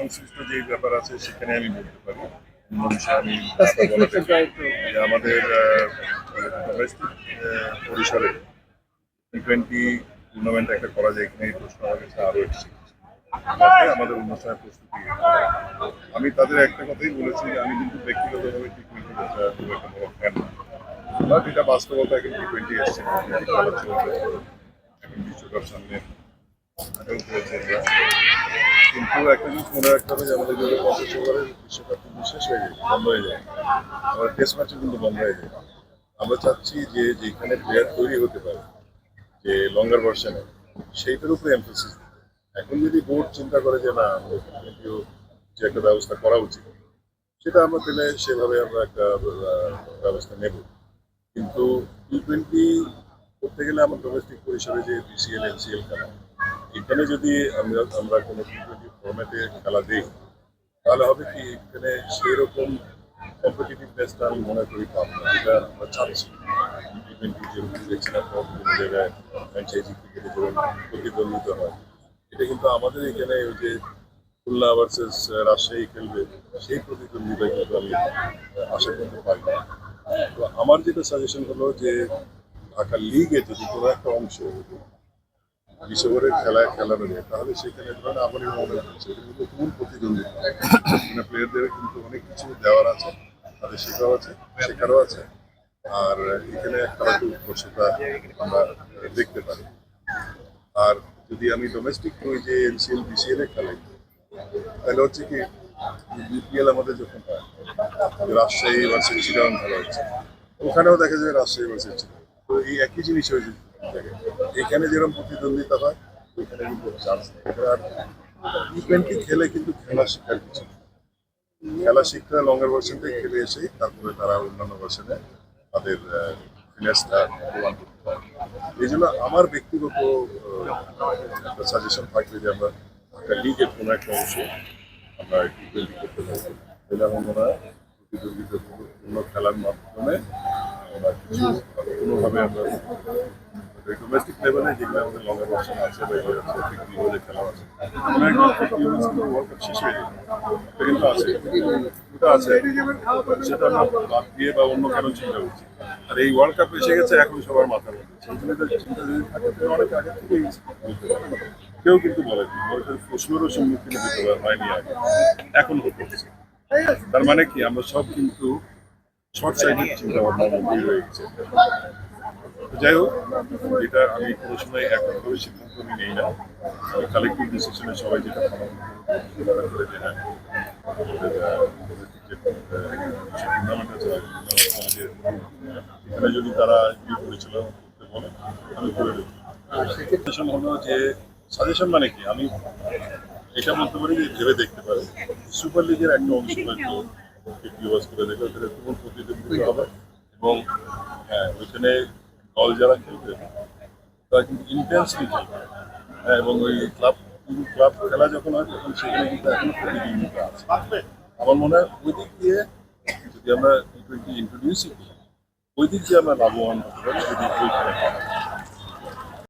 সংশ্লিষ্ট যে ব্যাপার আছে সেখানে আমি বলতে পারি। আমি না। যে আমাদের ডোমেস্টিক পরিসরে টোয়েন্টি টুর্নামেন্ট একটা করা যায় এখানে প্রশ্ন আমার কাছে আরও আমাদের অনুষ্ঠানের প্রস্তুতি আমি তাদের একটা কথাই বলেছি যে আমি কিন্তু ব্যক্তিগতভাবে টি টোয়েন্টি খুব একটা বড় ফ্যান বাট এটা বাস্তবতা এখন টি টোয়েন্টি এসছে। এখন বিশ্বকাপ সামনে। কিন্তু একটা জিনিস মনে রাখতে হবে যে আমাদের দু হাজার পঞ্চাশ ওভারের বিশ্বকাপ কিন্তু শেষ হয়ে যায় বন্ধ হয়ে যায় আমাদের টেস্ট ম্যাচও কিন্তু বন্ধ হয়ে যায় আমরা চাচ্ছি যে যেখানে প্লেয়ার তৈরি হতে পারে যে লঙ্গার ভার্সনে সেইটার উপরে এমফোসিস এখন যদি বোর্ড চিন্তা করে যে না আমাদের যে একটা ব্যবস্থা করা উচিত সেটা আমরা পেলে সেভাবে আমরা একটা ব্যবস্থা নেব কিন্তু টি টোয়েন্টি করতে গেলে আমার ডোমেস্টিক পরিসরে যে বিসিএল এনসিএল খেলা এখানে যদি আমরা কোনো টি টোয়েন্টি ফর্ম্যাটে খেলা দিই তাহলে হবে কি, এখানে সেই রকম কম্পিটিটিভনেসটা আমি মনে করি পাবো না যেটা আমরা চাচ্ছি টি টোয়েন্টি যেরকম দেখছিলাম বিভিন্ন জায়গায় ফ্র্যাঞ্চাইজি ক্রিকেটে যেরকম প্রতিদ্বন্দ্বিতা হয়, এটা কিন্তু আমাদের এখানে ওই যে খুলনা ভার্সেস রাজশাহী খেলবে, সেই প্রতিদ্বন্দ্বিতা কিন্তু আমি আশা করতে পারি না। তো আমার যেটা সাজেশন হলো যে ঢাকা লিগে যদি কোনো একটা অংশ বিশ খেলায় খেলানো যায়। তাহলে সেখানে ধরেন আমারই মনে হচ্ছে। কিন্তু মূল প্রতিদ্বন্দ্বিতা প্লেয়ারদের কিন্তু অনেক কিছু দেওয়ার আছে। তাদের শেখাও আছে, শেখারও আছে। আর এখানে খেলাতে উৎকর্ষতা আমরা দেখতে পারি। আর যদি আমি ডোমেস্টিক ওই যে এনসিএল বিসিএল এ খেলাই তাহলে হচ্ছে কি বিপিএল আমাদের যখন হয় রাজশাহী ভার্সেস চিরাং খেলা হচ্ছে। ওখানেও দেখা যায় রাজশাহী ভার্সেস চিরাং তো এই একই জিনিস হয়েছে। এখানে যেরকম প্রতিদ্বন্দ্বিতা হয়, ওইখানে কিন্তু চান্স আর টি খেলে কিন্তু খেলা শেখার কিছু নেই। খেলা শিখতে লঙ্গার ভার্সনটা খেলে এসে তারপরে তারা অন্যান্য ভার্সনে তাদের ফিটনেসটা প্রমাণ করতে পারে। এই আমার ব্যক্তিগত সাজেশন থাকবে যে আমরা একটা লিগের কোনো একটা অংশ আমরা টি টোয়েন্টি করতে পারব তাহলে আমার মনে হয় প্রতিযোগিতাপূর্ণ খেলার মাধ্যমে আমরা কিছু কোনোভাবে আমরা ডোমেস্টিক লেভেলে যেগুলো আমাদের আছে বা এগুলো আছে ওভারে খেলা আছে। কিন্তু ওয়ার্ল্ড কাপ শেষ হয়ে আছে। ওটা আছে। সেটা আমরা বাদ দিয়ে বা অন্য কারণ চিন্তা করছি। আর এই ওয়ার্ল্ড কাপ এসে গেছে, এখন সবার মাথার মধ্যে। অনেক কেউ কিন্তু বলে প্রশ্নেরও সম্মুখীন হতে হয়নি আগে। এখন হতে হচ্ছে। তার মানে কি, আমরা সব কিন্তু শর্ট সাইডের চিন্তা ভাবনার মধ্যেই গেছে। যাই হোক, এটা আমি কোনো সময় একভাবে সিদ্ধান্ত আমি নেই না। কালেক্টিভ ডিসিশনে সবাই যেটা করে যে হ্যাঁ এখানে যদি তারা ইয়ে পরিচালনা করতে বলে, আমি করে দেবো। সাজেশন হলো যে সাজেশন মানে কি? আমি এটা বলতে পারি যে, ভেবে দেখতে পারি। সুপার লিগের একটা অংশ হয়তো ফিফটি ওভার্স করে দেখে ওখানে প্রতিদ্বন্দ্বিতা হবে। এবং হ্যাঁ ওইখানে দল যারা খেলবে, তারা কিন্তু ইন্টেন্সলি খেলবে হ্যাঁ এবং ওই ক্লাব ক্লাব খেলা যখন হয়, তখন সেখানে কিন্তু এখনও প্রতিযোগিতা আছে আমার মনে হয় ওই দিক দিয়ে যদি আমরা টি টোয়েন্টি ইন্ট্রোডিউসই করি, ওই দিক দিয়ে আমরা লাভবান হতে পারি যদি ওইখানে হয়।